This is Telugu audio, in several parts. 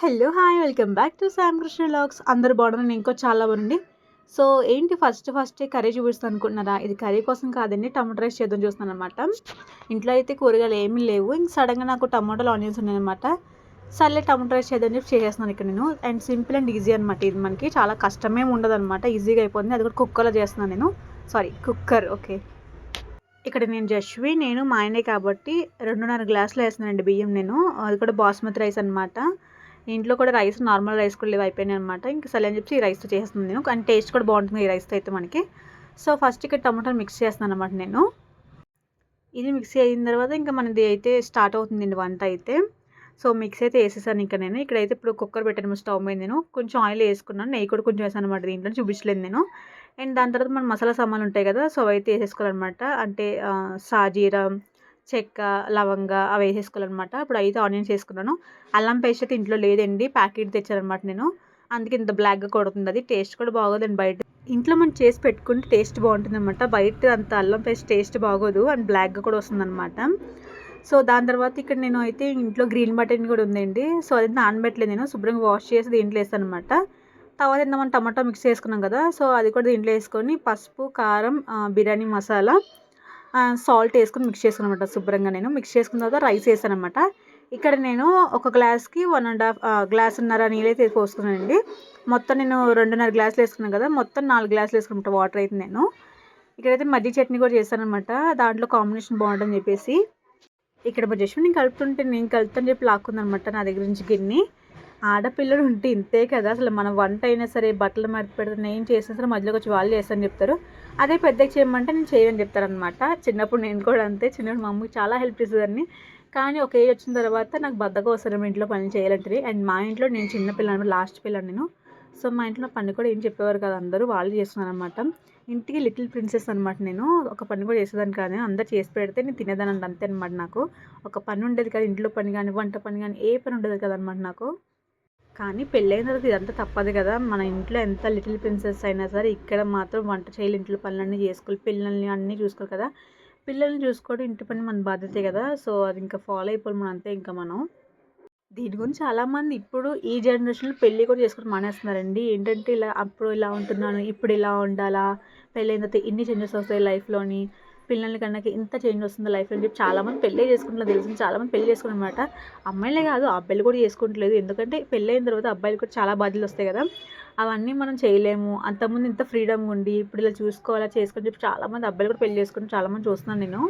Hello hi welcome back to Shyam Krishna vlogs అందరు బాగున్నారు? నేను ఇంకో చాలా బాగుంది సో ఏంటి ఫస్ట్ ఫస్ట్ కర్రీ చూపిస్తాను అనుకుంటున్నారా? ఇది కర్రీ కోసం కాదండి టమాటో రైస్ చేద్దాం చూస్తున్నాను అనమాట ఇంట్లో అయితే కూరగాయలు ఏమీ లేవు. ఇంక సడన్గా నాకు టమాటోలు ఆనియన్స్ ఉన్నాయన్నమాట సర్లే టమాటో రైస్ చేద్దాం చెప్పి చేసేస్తున్నాను ఇక్కడ నేను. అండ్ సింపుల్ అండ్ ఈజీ అనమాట ఇది మనకి. చాలా కష్టమేం ఉండదు అనమాట ఈజీగా అయిపోతుంది. అది కూడా కుక్కర్లో చేస్తున్నాను నేను. సారీ కుక్కర్ ఓకే ఇక్కడ నేను జస్వి నేను మా ఆయనే కాబట్టి రెండున్నర గ్లాసులు వేస్తున్నానండి బియ్యం నేను. అది కూడా బాస్మతి రైస్ అనమాట ఇంట్లో కూడా రైస్ నార్మల్ రైస్ కూడా లేవు అయిపోయినాయి అనమాట ఇంకా సరే అని చెప్పి ఈ రైస్తో చేస్తుంది నేను కానీ టేస్ట్ కూడా బాగుంటుంది ఈ రైస్తో అయితే మనకి. సో ఫస్ట్ ఇక్కడ టమాటాలు మిక్స్ చేస్తున్నాను అనమాట నేను. ఇది మిక్సీ అయిన తర్వాత ఇంకా మనది అయితే స్టార్ట్ అవుతుందండి వంట అయితే. సో మిక్స్ అయితే వేసేసాను ఇంకా నేను. ఇక్కడైతే ఇప్పుడు కుక్కర్ పెట్టాను స్టవ్ మీద నేను. కొంచెం ఆయిల్ వేసుకున్నాను నెయ్యి కూడా కొంచెం వేసాను అనమాట దీంట్లో చూపించలేదు నేను. అండ్ దాని తర్వాత మన మసాలా సామాన్లు ఉంటాయి కదా సో అయితే వేసేసుకోవాలన్నమాట. అంటే సాజీరా చెక్క లవంగ అవి వేసేసుకోవాలన్నమాట. ఇప్పుడు అయితే ఆనియన్స్ వేసుకున్నాను. అల్లం పేస్ట్ అయితే ఇంట్లో లేదండి. ప్యాకెట్ తెచ్చానమాట నేను. అందుకే ఇంత బ్లాక్గా కొడుతుంది. అది టేస్ట్ కూడా బాగోదండి బయట. ఇంట్లో మనం చేసి పెట్టుకుంటే టేస్ట్ బాగుంటుంది అనమాట బయట అంత అల్లం పేస్ట్ టేస్ట్ బాగోదు. అండ్ బ్లాక్గా కూడా వస్తుందన్నమాట. సో దాని తర్వాత ఇక్కడ నేను అయితే ఇంట్లో గ్రీన్ బటన్ కూడా ఉందండి. సో అది నానబెట్టలేదు నేను. శుభ్రంగా వాష్ చేసి దీంట్లో వేస్తాను అనమాట తర్వాత ఇంత మనం టమాటో మిక్స్ చేసుకున్నాం కదా. సో అది కూడా దీంట్లో వేసుకొని పసుపు కారం బిర్యానీ మసాలా సాల్ట్ వేసుకుని మిక్స్ చేసుకుని అనమాట శుభ్రంగా నేను. మిక్స్ చేసుకున్న తర్వాత రైస్ వేసాను అనమాట ఇక్కడ నేను ఒక గ్లాస్కి వన్ అండ్ హాఫ్ గ్లాసున్నర నీళ్ళు అయితే పోసుకున్నానండి. మొత్తం నేను రెండున్నర గ్లాసులు వేసుకున్నాను కదా మొత్తం నాలుగు గ్లాసులు వేసుకున్నమాట వాటర్ అయితే నేను. ఇక్కడైతే మజ్జిగ చట్నీ కూడా చేశానమాట దాంట్లో కాంబినేషన్ బాగుంటుందని చెప్పేసి. ఇక్కడ మా నేను కలుపుతుంటే నేను కలుపుతాను చెప్పి లాక్కుందనమాట నా దగ్గర నుంచి గిన్నె. ఆడపిల్లలు ఉంటే ఇంతే కదా. అసలు మనం వంట అయినా సరే బట్టలు మడత పెడితే నేను చేసినా సరే మధ్యలోకి వచ్చి వాళ్ళు చేస్తాను చెప్తారు. అదే పెద్దకి చేయమంటే నేను చేయని చెప్తారనమాట చిన్నప్పుడు నేను కూడా అంతే. చిన్నప్పుడు మా అమ్మకి చాలా హెల్ప్ చేసేదాన్ని. కానీ ఒక ఏజ్ వచ్చిన తర్వాత నాకు బద్దగా వస్తారు ఇంట్లో పని చేయాలంటే. అండ్ మా ఇంట్లో నేను చిన్న పిల్లని లాస్ట్ పిల్లని నేను. సో మా ఇంట్లో పని కూడా ఏం చెప్పేవారు కదా. అందరూ వాళ్ళు చేస్తున్నారు అనమాట ఇంటికి లిటిల్ ప్రిన్సెస్ అనమాట నేను. ఒక పని కూడా చేసేదాన్ని కానీ అందరు చేసి పెడితే నేను తినేదాన్ని అంతే అనమాట నాకు. ఒక పని ఉండేది కదా. ఇంట్లో పని కానీ వంట పని కానీ ఏ పని ఉండేది కదనమాట నాకు. కానీ పెళ్ళైన తర్వాత ఇదంతా తప్పదు కదా. మన ఇంట్లో ఎంత లిటిల్ ప్రిన్సెస్ అయినా సరే ఇక్కడ మాత్రం వంట చేయాలి ఇంట్లో పనులన్నీ చేసుకోవాలి పిల్లల్ని అన్నీ చూసుకోవాలి కదా. పిల్లల్ని చూసుకోవడం ఇంటి పని మన బాధ్యతే కదా. సో అది ఇంకా ఫాలో అయిపోవాలి మనం అంతే ఇంకా మనం. దీని గురించి చాలామంది ఇప్పుడు ఈ జనరేషన్లో పెళ్ళి కూడా చేసుకుని మానేస్తున్నారండి. ఏంటంటే ఇలా అప్పుడు ఇలా ఉంటున్నాను ఇప్పుడు ఇలా ఉండాలా? పెళ్ళైన తర్వాత ఇన్ని చేంజెస్ వస్తాయి లైఫ్లోని? పిల్లల్ని కన్నా ఇంత చేంజ్ వస్తుంది లైఫ్ అని చెప్పి చాలామంది పెళ్ళే చేసుకుంటున్నారు. తెలిసింది చాలామంది పెళ్ళి చేసుకున్నమాట అమ్మాయిలే కాదు అబ్బాయిలు కూడా చేసుకుంటలేదు ఎందుకంటే పెళ్ళి అయిన తర్వాత అబ్బాయిలు కూడా చాలా బాధ్యతలు వస్తాయి కదా. అవన్నీ మనం చేయలేము. అంతకుముందు ఇంత ఫ్రీడమ్ ఉండి ఇప్పుడు ఇలా చూసుకోవాలా చేసుకొని చెప్పి చాలామంది అబ్బాయిలు కూడా పెళ్ళి చేసుకుని చాలామంది చూస్తున్నాను నేను.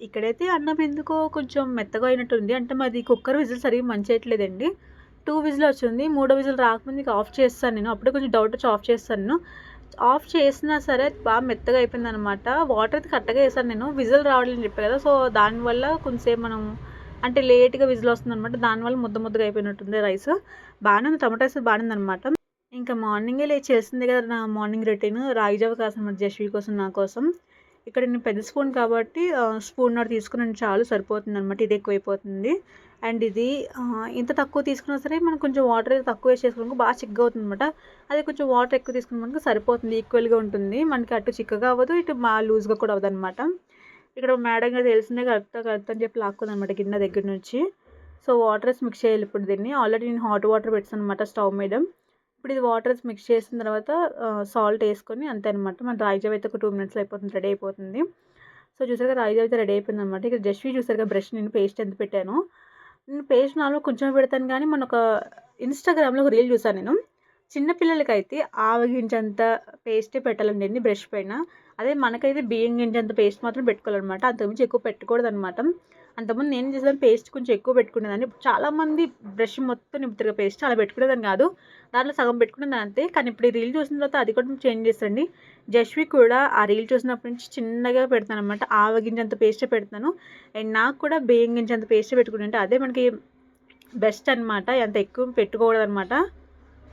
ఇక్కడైతే అన్నం ఎందుకో కొంచెం మెత్తగా అయినట్టుంది. అంటే మాది కుక్కర్ విజిల్ సరిగ్గా మంచియట్లేదండి. టూ విజిల్ వచ్చింది. మూడో విజిల్ రాకముందు ఆఫ్ చేస్తాను నేను. అప్పుడే కొంచెం డౌట్ వచ్చి ఆఫ్ చేస్తాను ఆఫ్ చేసినా సరే బాగా మెత్తగా అయిపోయింది అనమాట వాటర్ అయితే కరెక్ట్గా వేసాను నేను. విజిల్ రావట్లేదని చెప్పాను కదా. సో దానివల్ల కొంచెంసేపు మనం అంటే లేట్గా విజిల్ వస్తుంది అనమాట దానివల్ల ముద్ద ముద్దగా అయిపోయినట్టుంది రైస్. బాగానే ఉంది. టమాటా రైస్ బాగానే అనమాట ఇంకా మార్నింగే లేచి చేస్తుంది కదా నా మార్నింగ్ రొటీన్ రాగి జావ కాసం జస్వి కోసం నా కోసం. ఇక్కడ నేను పెద్ద స్పూన్ కాబట్టి స్పూన్ నాడు తీసుకుని చాలు సరిపోతుంది అనమాట ఇది ఎక్కువైపోతుంది. అండ్ ఇది ఇంత తక్కువ తీసుకున్నా సరే మనం కొంచెం వాటర్ అయితే తక్కువ వేసేసుకోవడానికి బాగా చిక్కగా అవుతుంది అనమాట అదే కొంచెం వాటర్ ఎక్కువ తీసుకున్న సరిపోతుంది ఈక్వల్గా ఉంటుంది. మనకి అటు చిక్కగా అవ్వదు ఇటు మా లూజ్గా కూడా అవ్వదు అనమాట ఇక్కడ మేడం గారు తెలిసిందే కలుపుతా కలుపుతా అని చెప్పి లాక్కుంది అనమాట గిన్నె దగ్గర నుంచి. సో వాటర్స్ మిక్స్ చేయాలి ఇప్పుడు దీన్ని. ఆల్రెడీ నేను హాట్ వాటర్ పెట్టాను అనమాట స్టవ్ మీద. ఇప్పుడు ఇది వాటర్స్ మిక్స్ చేసిన తర్వాత సాల్ట్ వేసుకొని అంతే అనమాట మన రాయిజావ్ అయితే ఒక టూ మినిట్స్లో అయిపోతుంది రెడీ అయిపోతుంది. సో చూసారుగా రాయిజావ్ అయితే రెడీ అయిపోయింది అనమాట ఇక్కడ జస్ట్ చూసారుగా బ్రష్ నేను పేస్ట్ ఎంత పెట్టాను. నేను పేస్ట్ నాలో కొంచెం పెడతాను కానీ మన ఒక ఇన్స్టాగ్రామ్లో ఒక రీల్ చూసాను నేను. చిన్నపిల్లలకైతే ఆవగించంత పేస్టే పెట్టాలండి బ్రష్ పైన. అదే మనకైతే బియ్యం గింజంత పేస్ట్ మాత్రం పెట్టుకోవాలన్నమాట. అంతకుమించి ఎక్కువ పెట్టకూడదు అనమాట అంతకుముందు నేను చేసేదాన్ని పేస్ట్ కొంచెం ఎక్కువ పెట్టుకునేదాన్ని. చాలామంది బ్రష్ మొత్తం నింపుతారు పేస్ట్ అలా పెట్టుకునేదాన్ని కాదు. దాంట్లో సగం పెట్టుకునేదాన్ని అంతే. కానీ ఇప్పుడు ఈ రీల్ చూసిన తర్వాత అది కూడా చేంజ్ చేస్తాండి జస్వి కూడా ఆ రీల్ చూసినప్పటి నుంచి చిన్నగా పెడతాను అనమాట ఆవగింజంత పేస్టే పెడతాను. అండ్ నాకు కూడా బియ్యం గింజంత పేస్టే పెట్టుకుంటే అదే మనకి బెస్ట్ అనమాట ఎంత ఎక్కువ పెట్టుకోకూడదు అనమాట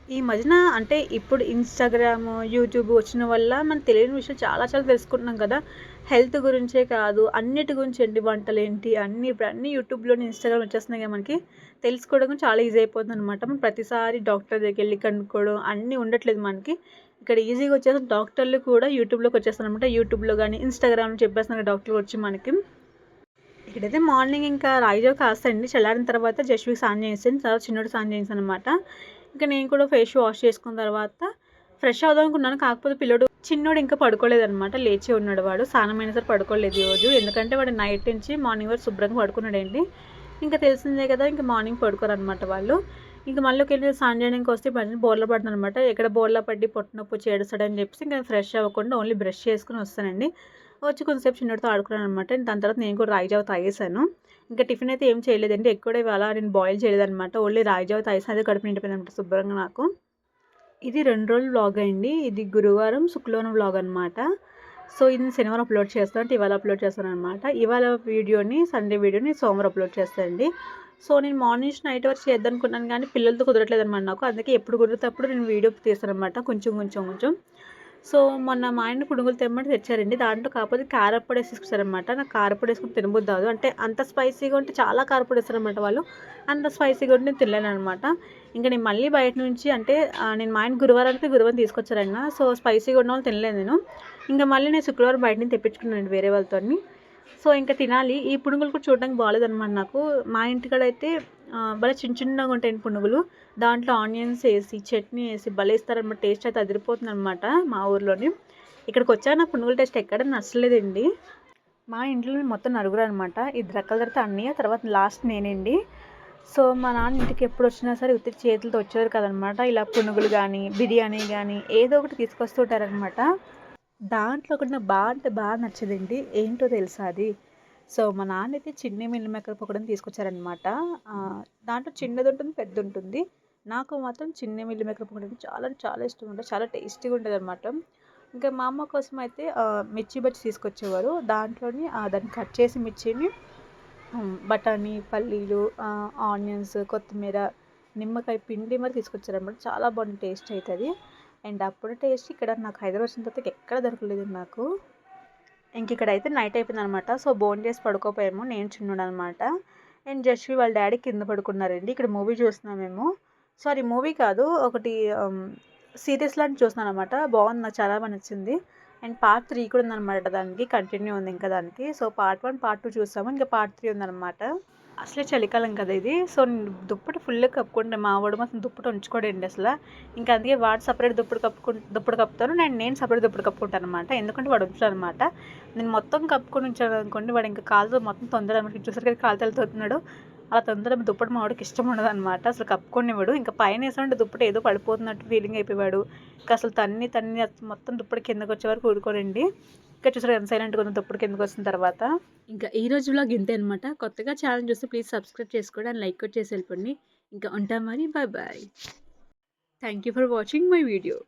ఈ మధ్యన అంటే ఇప్పుడు ఇన్స్టాగ్రామ్ యూట్యూబ్ వచ్చిన వల్ల మనం తెలియని విషయం చాలా చాలా తెలుసుకుంటున్నాం కదా. హెల్త్ గురించే కాదు అన్నిటి గురించి ఏంటి వంటలు ఏంటి అన్ని ఇప్పుడు అన్ని యూట్యూబ్లోని ఇన్స్టాగ్రామ్ వచ్చేస్తున్నాయి కదా మనకి. తెలుసుకోవడం చాలా ఈజీ అయిపోతుంది అనమాట మనం ప్రతిసారి డాక్టర్ దగ్గరికి వెళ్ళి కనుక్కోవడం అన్నీ ఉండట్లేదు మనకి. ఇక్కడ ఈజీగా వచ్చేసి డాక్టర్లు కూడా యూట్యూబ్లోకి వచ్చేస్తారు అనమాట యూట్యూబ్లో కానీ ఇన్స్టాగ్రామ్లో చెప్పేస్తున్నారు డాక్టర్లు వచ్చి మనకి. ఇక్కడైతే మార్నింగ్ ఇంకా రాయిజావ కాస్తండి చల్లారిన తర్వాత జస్ట్విక్ సాన్ చేసాను తర్వాత చిన్నోడు సాన్ చేసాను అనమాట ఇంకా నేను కూడా ఫేస్ వాష్ చేసుకున్న తర్వాత ఫ్రెష్ అవుదాం అనుకున్నాను. కాకపోతే పిల్లడు చిన్నోడు ఇంకా పడుకోలేదన్నమాట. లేచి ఉన్నాడు వాడు. స్నానమైన సరే పడుకోలేదు ఈరోజు ఎందుకంటే వాడు నైట్ నుంచి మార్నింగ్ వరకు శుభ్రంగా పడుకున్నాడండి. ఇంకా తెలిసిందే కదా ఇంకా మార్నింగ్ పడుకోరు అనమాట వాళ్ళు. ఇంకా మళ్ళీ ఒకవేళ స్నానం చేయడానికి వస్తే పని బోర్లో పడుతుంది అనమాట ఎక్కడ బోర్లో పడి పొట్టినొప్పు చేడుస్తాడని చెప్పేసి ఇంకా ఫ్రెష్ అవ్వకుండా ఓన్లీ బ్రష్ చేసుకుని వస్తానండి. వచ్చి కొంతసేపు చిన్నడితో ఆడుకున్నాను అనమాట దాని తర్వాత నేను కూడా రాగి జావ తాగేసాను ఇంకా టిఫిన్ అయితే ఏం చేయలేదండి ఎక్కువ ఇవాళ నేను బాయిల్ చేయలేదన్నమాట. ఓన్లీ రాగి జావ అయితే కడుపు నిండిపోయిందనమాట శుభ్రంగా నాకు. ఇది రెండు రోజులు వ్లాగ్ అండి ఇది గురువారం శుక్రవారం వ్లాగ్ అనమాట సో ఇది శనివారం అప్లోడ్ చేస్తాను అంటే ఇవాళ అప్లోడ్ చేస్తాను అనమాట ఇవాళ వీడియోని సండే వీడియోని సోమవారం అప్లోడ్ చేస్తానండి. సో నేను మార్నింగ్ నుంచి నైట్ వరకు చేద్దాం అనుకున్నాను కానీ పిల్లలతో కుదరట్లేదు అనమాట నాకు. అందుకే ఎప్పుడు కుదిరితే అప్పుడు నేను వీడియో తీస్తాను అనమాట కొంచెం కొంచెం కొంచెం. సో మొన్న మా ఆయన పునుగులు తెమ్మని తెచ్చారండి. దాంట్లో కాకపోతే కారపొడి వేసేసుకొచ్చారనమాట నాకు కారప్పొడి వేసుకుని తినబుద్దాదు అంటే అంత స్పైసీగా ఉంటే చాలా కారప్పొడి వేస్తారనమాట వాళ్ళు. అంత స్పైసీగా ఉంటే నేను తినలేను అనమాట ఇంకా నేను మళ్ళీ బయట నుంచి అంటే నేను మా ఆయన గురువారానికి గురువారం తీసుకొచ్చారన్న. సో స్పైసీగా ఉన్న వాళ్ళు తినలేదు నేను. ఇంకా మళ్ళీ నేను శుక్రవారం బయట నుంచి తెప్పించుకున్నాను వేరే వాళ్ళతో సో ఇంకా తినాలి. ఈ పునుగులు కూడా చూడడానికి బాగాలేదనమాట నాకు. మా ఇంటికాడ అయితే భలే చిన్న చిన్నగా ఉంటాయి పునుగులు. దాంట్లో ఆనియన్స్ వేసి చట్నీ వేసి భలే ఇస్తారనమాట టేస్ట్ అయితే అదిరిపోతుంది అనమాట మా ఊర్లోని. ఇక్కడికి వచ్చా నాకు పునుగుల టేస్ట్ ఎక్కడ నచ్చలేదండి. మా ఇంట్లో మొత్తం నలుగురు అనమాట ఇద్దరు రకాల తర్వాత అన్నయ్య తర్వాత లాస్ట్ నేనండి. సో మా నాన్న ఇంటికి ఎప్పుడు వచ్చినా సరే ఉత్తి చేతులతో వచ్చేవారు కదనమాట ఇలా పునుగులు కానీ బిర్యానీ కానీ ఏదో ఒకటి తీసుకొస్తుంటారనమాట దాంట్లో కూడా నాకు బాగా అంటే బాగా నచ్చదండి. ఏంటో తెలుసా అది? సో మా నాన్న అయితే చిన్న మిల్ మేకర్ పొగడని తీసుకొచ్చారనమాట దాంట్లో చిన్నది ఉంటుంది పెద్ద ఉంటుంది. నాకు మాత్రం చిన్న మిల్లు మేకర్ పొగడం చాలా చాలా ఇష్టం ఉంటుంది చాలా టేస్టీగా ఉంటుంది అనమాట ఇంకా మా అమ్మ కోసం అయితే మిర్చి బజ్జి తీసుకొచ్చేవారు. దాంట్లోని దాన్ని కట్ చేసి మిర్చిని బఠానీ పల్లీలు ఆనియన్స్ కొత్తిమీర నిమ్మకాయ పిండి మరి తీసుకొచ్చారనమాట చాలా బాగుంది టేస్ట్ అవుతుంది అండ్ అప్పుడు టేస్ట్ ఇక్కడ నాకు హైదరాబాద్ వచ్చిన తర్వాత ఎక్కడ దొరకలేదు నాకు. ఇంక ఇక్కడైతే నైట్ అయిపోయింది అనమాట సో బోన్ చేసి పడుకోపోయాము. నేను చిన్నుడు అనమాట అండ్ జస్వి వాళ్ళ డాడీ కింద పడుకున్నారండి. ఇక్కడ మూవీ చూస్తున్నాం మేము. సారీ మూవీ కాదు ఒకటి um, సీరియస్ లాంటి చూస్తున్నాను అనమాట బాగుంది నాకు చాలా బాగా నచ్చింది. అండ్ పార్ట్ త్రీ కూడా ఉందన్నమాట దానికి కంటిన్యూ ఉంది ఇంకా దానికి. So part one part two చూస్తాము. ఇంకా పార్ట్ త్రీ ఉందన్నమాట అసలే చలికాలం కదా ఇది. సో దుప్పటి ఫుల్గా కప్పుకుంటే మా వాడు మాత్రం దుప్పటి ఉంచుకోడండి అసలు. ఇంకా అందుకే వాడు సపరేట్ దుప్పటి కప్పుకు దుప్పటి కప్పుతాను. నేను నేను సపరేట్ దుప్పటి కప్పుకుంటాను అనమాట ఎందుకంటే వాడు ఉంచుతాను అనమాట నేను మొత్తం కప్పుకొని ఉంచాను అనుకోండి వాడు ఇంకా కాలుతో మొత్తం తొందర అనమాట చూసరికి కాలుతో వెళ్తున్నాడు అలా తొందర దుప్పటి మా వాడికి ఇష్టం ఉండదు అనమాట అసలు కప్పుకునేవాడు ఇంకా పైన వేసామంటే దుప్పటి ఏదో పడిపోతున్నట్టు ఫీలింగ్ అయిపోయాడు ఇంకా అసలు తన్ని తన్ని మొత్తం దుప్పటి కిందకి వచ్చే వరకు ఊరుకోరండి ఇక్కడ చూసారు ఎంత సైలెంట్గా ఉన్న తప్పుడు కిందకి వచ్చిన తర్వాత. ఇంకా ఈ రోజు బ్లాగ్ ఇంతే అనమాట కొత్తగా ఛానల్ చూస్తే ప్లీజ్ సబ్స్క్రైబ్ చేసుకోండి అండ్ లైక్ కూడా చేసి వెళ్ళిపోండి. ఇంకా ఉంటాం మరి bye bye thank you for watching my video